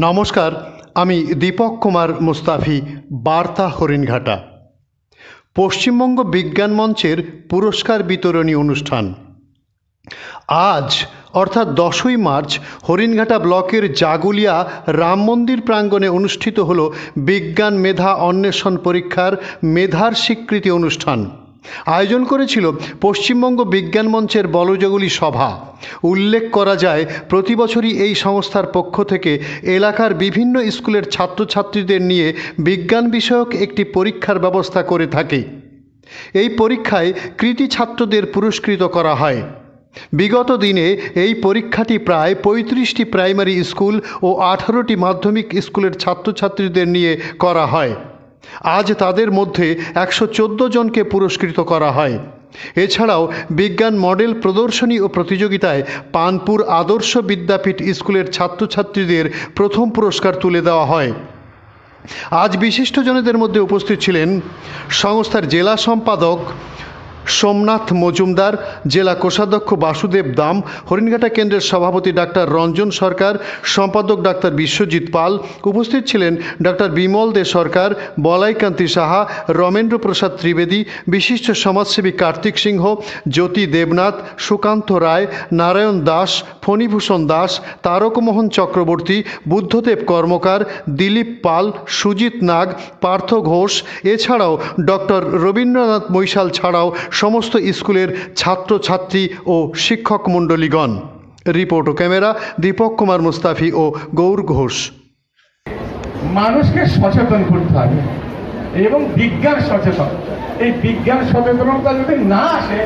নমস্কার, আমি দীপক কুমার মুস্তাফি, বার্তা হরিণঘাটা। পশ্চিমবঙ্গ বিজ্ঞান মঞ্চের পুরস্কার বিতরণী অনুষ্ঠান। আজ, অর্থাৎ দশই মার্চ, হরিণঘাটা ব্লকের জাগুলিয়া রাম মন্দির প্রাঙ্গণে অনুষ্ঠিত হল বিজ্ঞান মেধা অন্বেষণ পরীক্ষার মেধার স্বীকৃতি অনুষ্ঠান। আয়োজন করেছিল পশ্চিমবঙ্গ বিজ্ঞান মঞ্চের বলজগুলি সভা। উল্লেখ করা যায়, প্রতি বছরই এই সংস্থার পক্ষ থেকে এলাকার বিভিন্ন স্কুলের ছাত্রছাত্রীদের নিয়ে বিজ্ঞান বিষয়ক একটি পরীক্ষার ব্যবস্থা করে থাকে। এই পরীক্ষায় কৃতি ছাত্রদের পুরস্কৃত করা হয়। বিগত দিনে এই পরীক্ষাটি প্রায় পঁয়ত্রিশটি প্রাইমারি স্কুল ও আঠারোটি মাধ্যমিক স্কুলের ছাত্রছাত্রীদের নিয়ে করা হয়। আজ তাদের মধ্যে একশো চোদ্দ জনকে পুরস্কৃত করা হয়। এছাড়াও বিজ্ঞান মডেল প্রদর্শনী ও প্রতিযোগিতায় পানপুর আদর্শ বিদ্যাপীঠ স্কুলের ছাত্রছাত্রীদের প্রথম পুরস্কার তুলে দেওয়া হয়। আজ বিশিষ্টজনদের মধ্যে উপস্থিত ছিলেন সংস্থার জেলা সম্পাদক সোমনাথ মজুমদার, জেলা কোষাধ্যক্ষ বাসুদেব দাম, হরিণঘাটা কেন্দ্রের সভাপতি ডাক্তার রঞ্জন সরকার, সম্পাদক ডাক্তার বিশ্বজিৎ পাল, উপস্থিত ছিলেন ডাক্তার বিমল দে সরকার, বলাইকান্তি সাহা, রমেন্দ্র প্রসাদ ত্রিবেদী, বিশিষ্ট সমাজসেবী কার্তিক সিংহ, জ্যোতি দেবনাথ, সুকান্ত রায়, নারায়ণ দাস, ফণীভূষণ দাস, তারকমোহন চক্রবর্তী, বুদ্ধদেব কর্মকার, দিলীপ পাল, সুজিত নাগ, পার্থ ঘোষ, এছাড়াও ডক্টর রবীন্দ্রনাথ মৈশাল ছাড়াও সমস্ত স্কুলের ছাত্রছাত্রী ও শিক্ষক মণ্ডলীগণ। রিপোর্ট ও ক্যামেরা দীপক কুমার মুস্তাফি ও গৌর ঘোষ। মানুষকে সচেতন করতে হবে এবং বিজ্ঞান সচেতন। এই বিজ্ঞান সচেতনতা যদি না আসে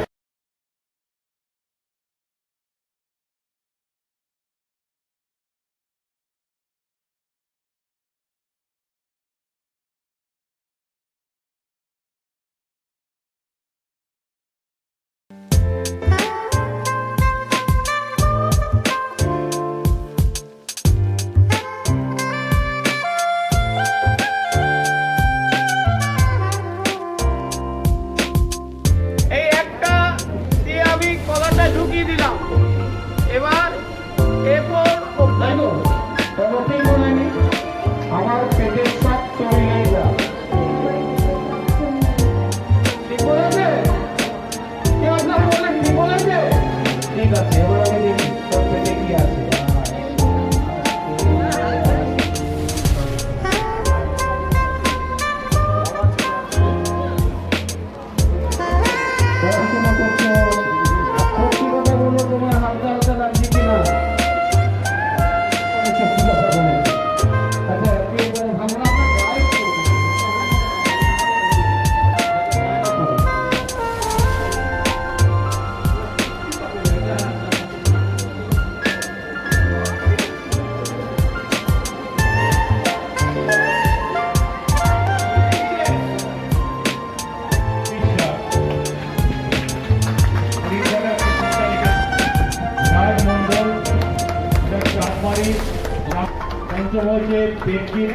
পঞ্চম হয়েছে পেটকির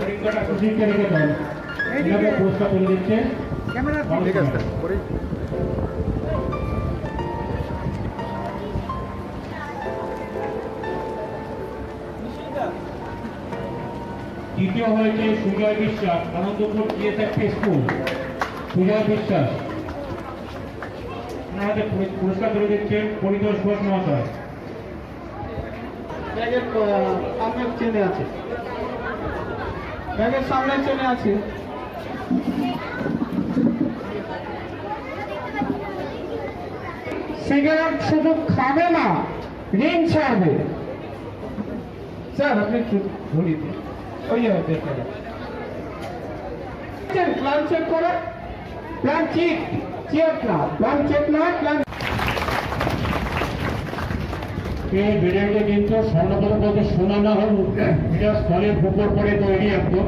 পরীক্ষাটা খুশিকে রেখে দেন। এনাকে পুরস্কার তুলে দিচ্ছে। ঠিক আছে দ্বিতীয় হয়েছে সুজয় বিশ্বাস। Anandpur GSFP school. সুজয় বিশ্বাস। পুরস্কার- পুরস্কার তুলে দিচ্ছেন পরিতোষ ঘোষ মহাশয়। ব্যাগের সামনের চেনে আছে। ব্যাগের সামনের চেনে আছে। সিগারেট শুধু খাবে না, ঋণ ছাড়বে। স্যার, আপনি একটু ধরিয়ে দিন। ওই যে প্ল্যান চেক করে। প্ল্যান চেক চেক না, প্ল্যান চেক না প্ল্যান এই ভিডিওটা কিন্তু স্বর্ণপদক বলতে শোনা না হোক এটা স্থলের উপর করে তৈরি একদম।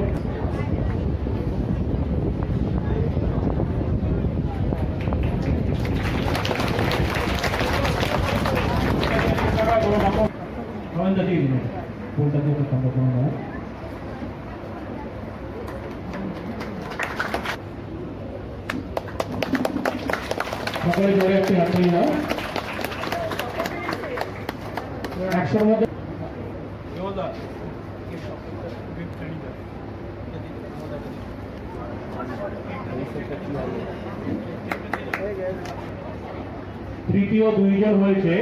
সকলে জোরে একটি হাত দাও একশোর মধ্যে তৃতীয় দুইজন হয়েছে।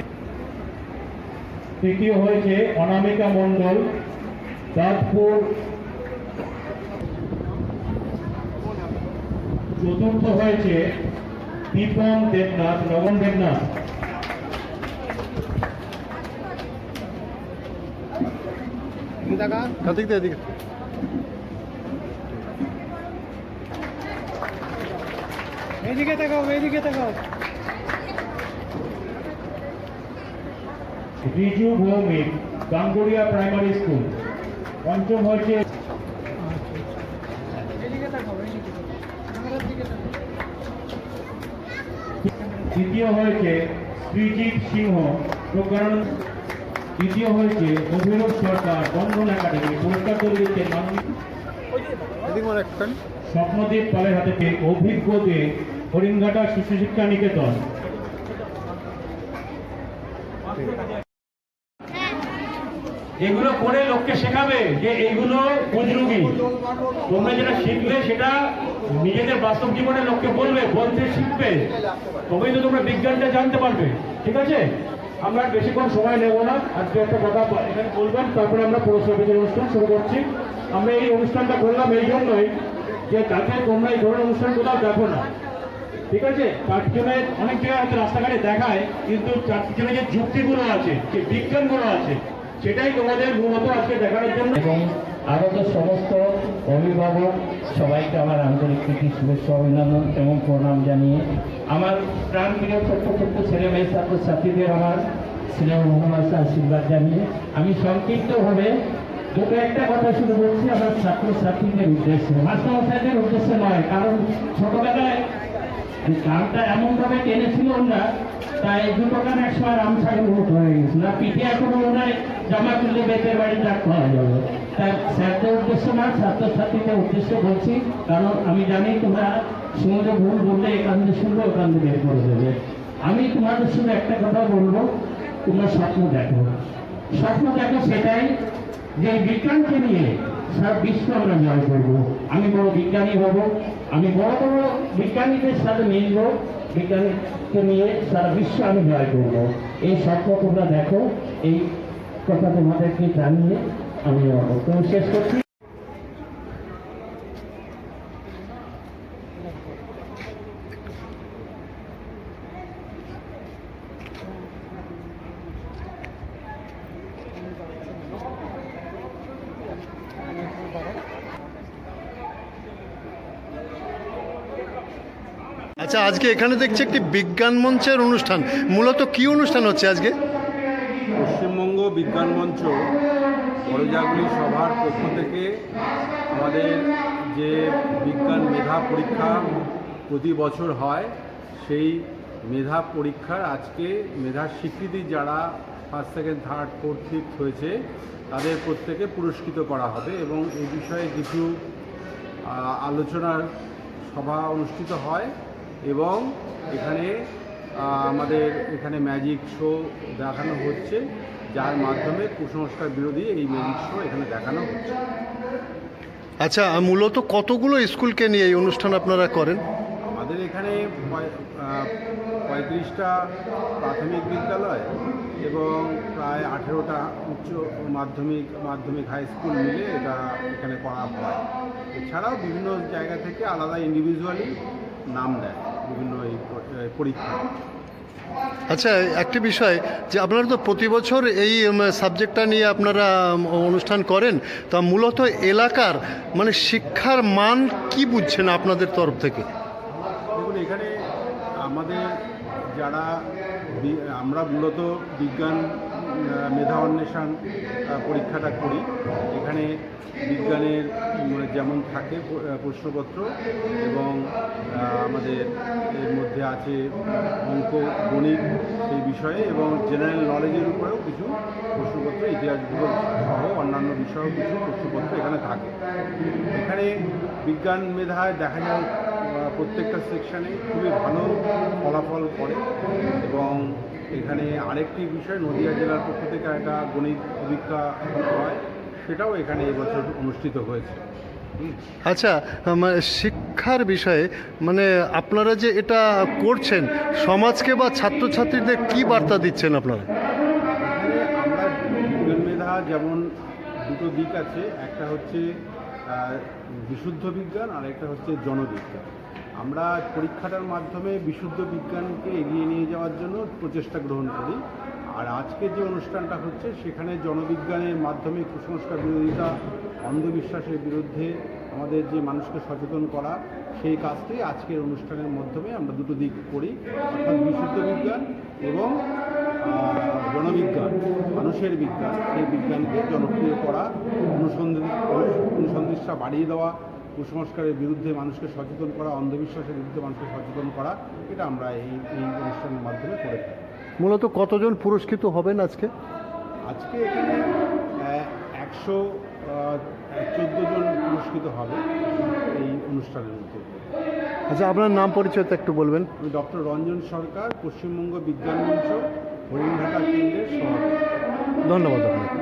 তৃতীয় হয়েছে অনামিকা মন্ডল চাঁদপুর চতুর্থ হয়েছে দীপন দেবনাথ, নবম দেবনাথ। কার্তিক দা এদিকে। এইদিকে তাকাও এইদিকে তাকাও। Riju Bhowmik Ganguria primary school. পঞ্চম হয়েছে দ্বিতীয় হয়েছে শ্রীজিৎ সিংহ প্রকরণ দ্বিতীয় হয়েছে অভিনব সরকার বন্ধন একাডেমি পুরস্কার করে একটুখানি স্বপ্নদীপ পালের হাতে পেয়ে অভিজ্ঞদের হরিণঘাটা শিশু শিক্ষা নিকেতন। এগুলো করে লোককে শেখাবে যে এইগুলো উপযোগী তোমরা যেটা শিখলে সেটা নিজেদের বাস্তব জীবনে লোককে বলবে বলতে শিখবে। তবেই তো তোমরা বিজ্ঞানটা জানতে পারবে। ঠিক আছে? আমরা বেশিক্ষণ সময় নেব না। আজকে একটা কথা এখানে বলবেন, তারপরে আমরা পুরস্কার অনুষ্ঠান শুরু করছি। আমরা এই অনুষ্ঠানটা করলাম এই জন্যই যে যাতে তোমরা এই ধরনের অনুষ্ঠান কোথাও দেখো না। ঠিক আছে? চারজনের অনেক জায়গায় হয়তো রাস্তাঘাটে দেখায়, কিন্তু পিছনে যে যুক্তিগুলো আছে, যে বিজ্ঞানগুলো আছে, সেটাই তোমাদের মূলত আজকে দেখানোর জন্য। আগত সমস্ত অভিভাবক, সবাইকে আমার আন্তরিক প্রীতি, শুভেচ্ছা, অভিনন্দন এবং প্রণাম জানিয়ে আমার প্রাণ প্রিয় ছোট্ট ছোট্ট ছেলে মেয়ে ছাত্র ছাত্রীদের আমার স্নেহ ভালোবাসা আশীর্বাদ জানিয়ে আমি সংক্ষিপ্তভাবে দুটো একটা কথা শুধু বলছি আমার ছাত্র ছাত্রীদের উদ্দেশ্যে। মাস্টারমশাইদের উদ্দেশ্যে নয়, কারণ ছোটবেলায় গানটা এমনভাবে টেনেছিল ওরা, তাই দুটো গান এক সময় রাম ছাগল ভোট হয়ে গেছিল পিঠে এখনও ওনার জামা তুললে বেতের বাড়ি ডাক পাওয়া যাবে। স্যারদের উদ্দেশ্য না, ছাত্রছাত্রীদের উদ্দেশ্য বলছি, কারণ আমি জানি তোমরা সমুদ্র ভুল বললে একান্তে শুনবে ওখানে বের করে দেবে। আমি তোমাদের শুধু একটা কথা বলব, তোমরা স্বপ্ন দেখো। স্বপ্ন দেখো সেটাই যে বিজ্ঞানকে নিয়ে সারা বিশ্ব আমরা জয় করব। আমি বড় বিজ্ঞানী হব, আমি বড় বড় বিজ্ঞানীদের সাথে মিলব, বিজ্ঞানীকে নিয়ে সারা বিশ্ব আমি জয় করব। এই স্বপ্ন তোমরা দেখো, এই কথা তোমাদেরকে জানিয়ে আমি বক্তব্য শেষ করছি। আচ্ছা আজকে এখানে দেখছি একটি বিজ্ঞান মঞ্চের অনুষ্ঠান। মূলত কি অনুষ্ঠান হচ্ছে আজকে? পশ্চিমবঙ্গ বিজ্ঞান মঞ্চ বড়জাগুলি সভার পক্ষ থেকে আমাদের যে বিজ্ঞান মেধা পরীক্ষা প্রতি বছর হয়, সেই মেধা পরীক্ষার আজকে মেধার স্বীকৃতি যারা first second third fourth fifth হয়েছে, তাদের প্রত্যেকে পুরস্কৃত করা হবে এবং এই বিষয়ে কিছু আলোচনার সভা অনুষ্ঠিত হয় এবং এখানে আমাদের এখানে ম্যাজিক শো দেখানো হচ্ছে। যার মাধ্যমে কুসংস্কার বিরোধী এই ম্যাজিক শো এখানে দেখানো হচ্ছে। আচ্ছা মূলত কতগুলো স্কুলকে নিয়ে এই অনুষ্ঠান আপনারা করেন? আমাদের এখানে পঁয়ত্রিশটা প্রাথমিক বিদ্যালয় এবং প্রায় আঠেরোটা উচ্চ মাধ্যমিক মাধ্যমিক হাই স্কুল মিলে এটা এখানে করা হয়। এছাড়াও বিভিন্ন জায়গা থেকে আলাদা ইন্ডিভিজুয়ালি নাম দেয় বিভিন্ন এই প- এই পরীক্ষায় আচ্ছা একটি বিষয়, যে আপনারা তো প্রতি বছর এই সাবজেক্টটা নিয়ে আপনারা অনুষ্ঠান করেন, তা মূলত এলাকার মানে শিক্ষার মান কি বুঝছেন আপনাদের তরফ থেকে? দেখুন, এখানে আমাদের যারা আমরা মূলত বিজ্ঞান মেধা অন্বেষণ পরীক্ষাটা করি। এখানে বিজ্ঞানের মানে যেমন থাকে প্রশ্নপত্র এবং আমাদের এর মধ্যে আছে অঙ্ক, গণিত সেই বিষয়ে এবং জেনারেল নলেজের উপরেও কিছু প্রশ্নপত্র ইতিহাস ভূগোল সহ অন্যান্য বিষয়েও কিছু প্রশ্নপত্র এখানে থাকে। এখানে বিজ্ঞান মেধায় দেখা যায় প্রত্যেকটা সেকশানে খুবই ভালো ফলাফল করে এবং এখানে আরেকটি বিষয় নদিয়া জেলার পক্ষ থেকে একটা গণিত পরীক্ষা হয় সেটাও এখানে এবছর অনুষ্ঠিত হয়েছে। আচ্ছা শিক্ষার বিষয়ে মানে আপনারা যে এটা করছেন সমাজকে বা ছাত্রছাত্রীদের কি বার্তা দিচ্ছেন আপনারা? আমরা বিজ্ঞান মেধা যেমন দুটো দিক আছে একটা হচ্ছে বিশুদ্ধ বিজ্ঞান আর একটা হচ্ছে জনবিজ্ঞান। আমরা পরীক্ষাটার মাধ্যমে বিশুদ্ধ বিজ্ঞানকে এগিয়ে নিয়ে যাওয়ার জন্য প্রচেষ্টা গ্রহণ করি। আর আজকে যে অনুষ্ঠানটা হচ্ছে, সেখানে জনবিজ্ঞানের মাধ্যমে কুসংস্কার বিরোধিতা, অন্ধবিশ্বাসের বিরুদ্ধে আমাদের যে মানুষকে সচেতন করা, সেই কাজটি আজকের অনুষ্ঠানের মাধ্যমে আমরা দুটো দিক করি। অর্থাৎ বিশুদ্ধ বিজ্ঞান এবং জনবিজ্ঞান, মানুষের বিজ্ঞান। সেই বিজ্ঞানকে জনপ্রিয় করা অনুসন্ধিষ্ঠা বাড়িয়ে দেওয়া কুসংস্কারের বিরুদ্ধে মানুষকে সচেতন করা অন্ধবিশ্বাসের বিরুদ্ধে মানুষকে সচেতন করা এটা আমরা এই এই অনুষ্ঠানের মাধ্যমে করে থাকি। মূলত কতজন পুরস্কৃত হবেন আজকে? আজকে এখানে একশো চোদ্দ জন পুরস্কৃত হবে এই অনুষ্ঠানের মধ্যে। আচ্ছা আপনার নাম পরিচয়টা একটু বলবেন। আমি ডক্টর রঞ্জন সরকার পশ্চিমবঙ্গ বিজ্ঞান মঞ্চ হরিণঘাটা কেন্দ্রের সভাপতি। ধন্যবাদ আপনাকে।